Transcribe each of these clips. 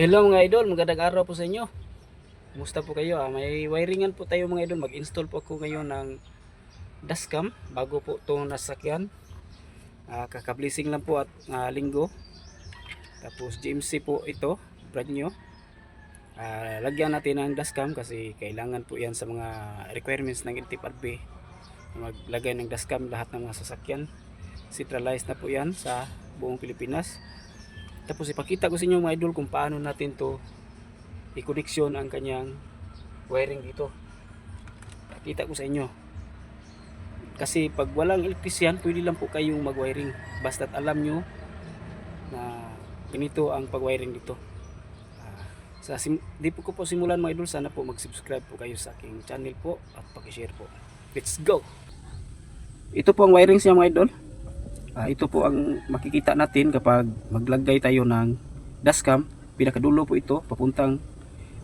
Hello mga idol, magandang araw po sa inyo. Kumusta po kayo? Ah? May wiringan po tayo mga idol. Mag-install po ako ngayon ng dashcam bago po itong nasakyan. Ah, kakablising lang po at ah, linggo. Tapos GMC po ito, brand new. Ah, lagyan natin ng dashcam kasi kailangan po yan sa mga requirements ng LTFRB. Maglagay ng dashcam lahat ng mga sasakyan. Centralized na po yan sa buong Pilipinas. Tapos ipakita ko sa inyo mga idol kung paano natin to i-connection ang kanyang wiring dito. Pakita ko sa inyo. Kasi pag walang electrician, pwede lang po kayong mag-wiring. Basta't alam nyo na ganito ang pag-wiring dito. Ah, sa di po ko po simulan mga idol, sana po mag-subscribe po kayo sa aking channel po at paki-share po. Let's go! Ito po ang wiring siya mga idol. Ah, ito po ang makikita natin kapag maglagay tayo ng dashcam. Pinakadulo po ito, papuntang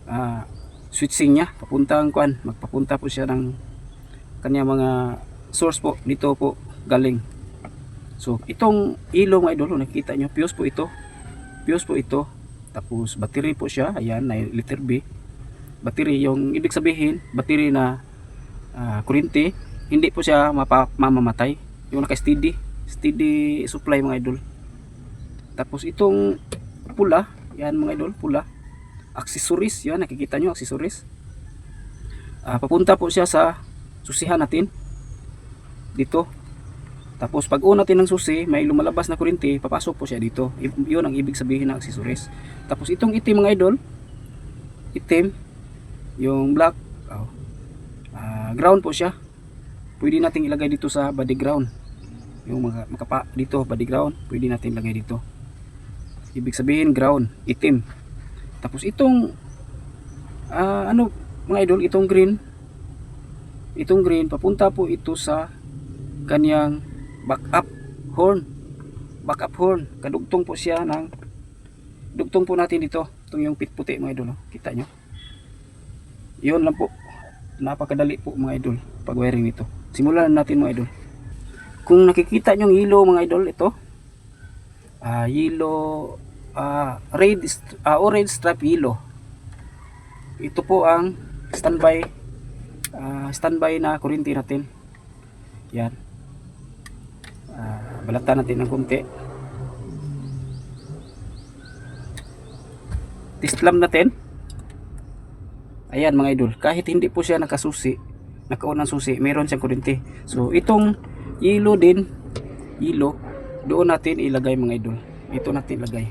ah, switching niya, papuntang kuan, magpapunta po siya ng kanya mga source po dito po galing. So, itong ilaw mga idol, nakikita nyo, fuse po ito. Fuse po ito. Tapos, battery po siya. Ayan, na letter B. Battery, yung ibig sabihin, battery na ah, kuryente, hindi po siya mamamatay. Yung naka-steady steady supply mga idol. Tapos itong pula yan mga idol pula. Accessories yan nakikita nyo accessories. Ah, papunta po siya sa susihan natin. Dito. Tapos pag on natin ng susi may lumalabas na kuryente papasok po siya dito. Yun ang ibig sabihin ng accessories. Tapos itong itim mga idol. Itim. Yung black. Oh, ah, ground po siya. Pwede nating ilagay dito sa body ground yung mga makapa dito body ground pwede natin lagay dito. Ibig sabihin ground itim. Tapos itong ah, ano mga idol itong green itong green papunta po ito sa kanyang backup horn. Backup horn. Kadugtong po siya ng dugtong po natin dito. Itong yung pit puti mga idol oh. kita nyo? Yun lang po. Napakadali po mga idol pag wiring nito. Simulan natin mga idol kung nakikita nyo yellow mga idol ito. Ah yellow ah red ah, orange strap yellow. Ito po ang standby ah, standby na kuryente natin. Yan. Ah, balatan natin ng kunti tislam natin. Ayan mga idol. Kahit hindi po siya nakasusi nakaunang susi meron siyang kuryente. So itong yellow din. Yellow doon natin ilagay mga idol. Ito natin ilagay.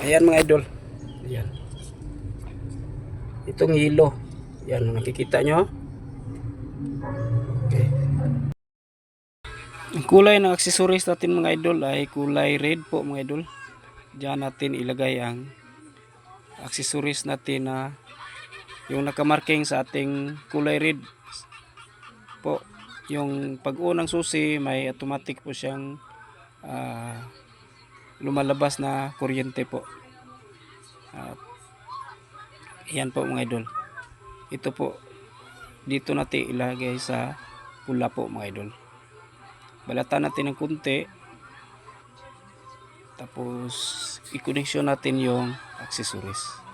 Ayan mga idol. Ayan. Itong yellow yan nakikita nyo. Okay. ang kulay ng accessories natin mga idol ay kulay red po mga idol. Diyan natin ilagay ang accessories natin na yung nakamarking sa ating kulay red po. Yung pag unang susi may automatic po siyang ah, lumalabas na kuryente po. At yan po mga idol. Ito po dito natin ilagay sa pula po mga idol. Balatan natin ng kunti tapos i-connection natin yung accessories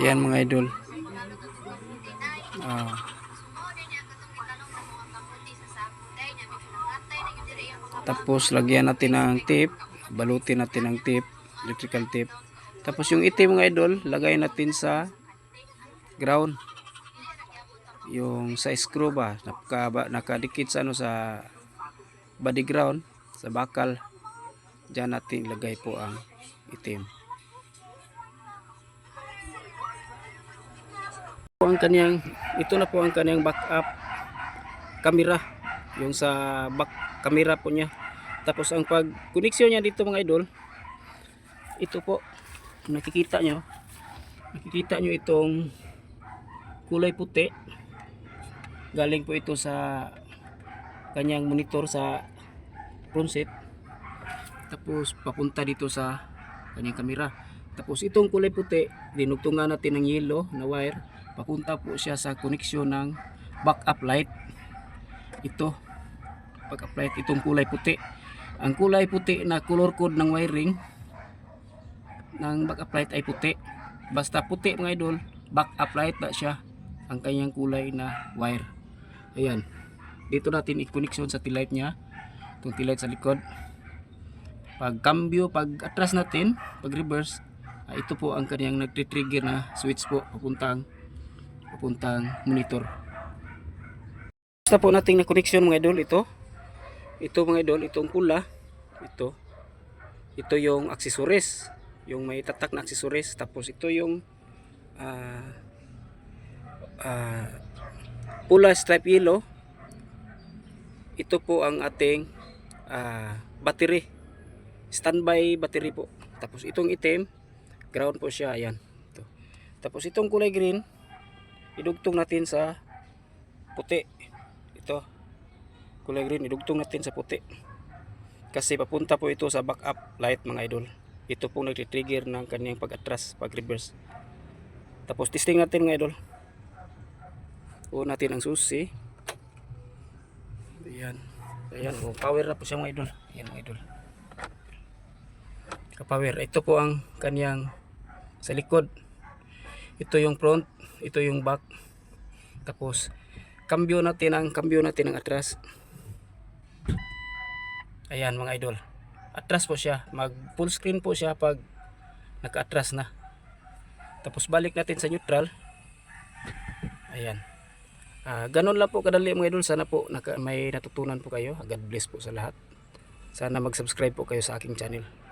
yan mga idol ah Tapos lagyan natin ng tape, balutin natin ng tape, electrical tape. Tapos yung itim mga idol, lagay natin sa ground. Yung sa screw ba, naka, nakadikit sa ano sa body ground, sa bakal. Diyan natin ilagay po ang itim. Ang kaniyang ito na po ang kaniyang backup camera yung sa back camera po niya. Tapos ang pag koneksyon niya dito mga idol ito po nakikita nyo nakikita nyo itong kulay puti. Galing po ito sa kanyang monitor sa front set tapos papunta dito sa kanyang kamera tapos itong kulay puti dinugtungan natin ng yellow na wire papunta po siya sa koneksyon ng backup light. Ito. Backup light. Itong kulay puti. Ang kulay puti na color code ng wiring ng backup light ay puti. Basta puti mga idol backup light na siya? Ang kanyang kulay na wire. Ayan. Dito natin i-connection sa light niya. Itong light sa likod. Pag cambio pag atras natin pag reverse ah, ito po ang kanyang nagtre-trigger na switch po papuntang papuntang monitor. Basta po nating na connection mga idol ito. Ito mga idol itong pula. Ito. Ito yung accessories. Yung may tatak na accessories. Tapos ito yung ah ah, pula stripe yellow. Ito po ang ating ah, battery. Standby battery po. Tapos itong itim ground po siya. Ayan. Ito. tapos itong kulay green idugtong natin sa puti. Ito. Kulay green. Idugtong natin sa puti. Kasi papunta po ito sa backup light mga idol. Ito pong nagtitrigger ng kanyang pag-atras pag reverse tapos testing natin mga idol. Uun natin ang susi. Ayan. Ayan oh, power na po siya mga idol. Ayan mga idol. Kapower. Ito po ang kanyang sa likod. Ito yung front ito yung back. Tapos cambio natin ang cambio natin ang atras. Ayan mga idol. Atras po siya. Mag full screen po siya pag naka-atras na. Tapos balik natin sa neutral. Ayan. Ah, ganun lang po kadali mga idol. Sana po naka, may natutunan po kayo. God bless po sa lahat. Sana mag-subscribe po kayo sa aking channel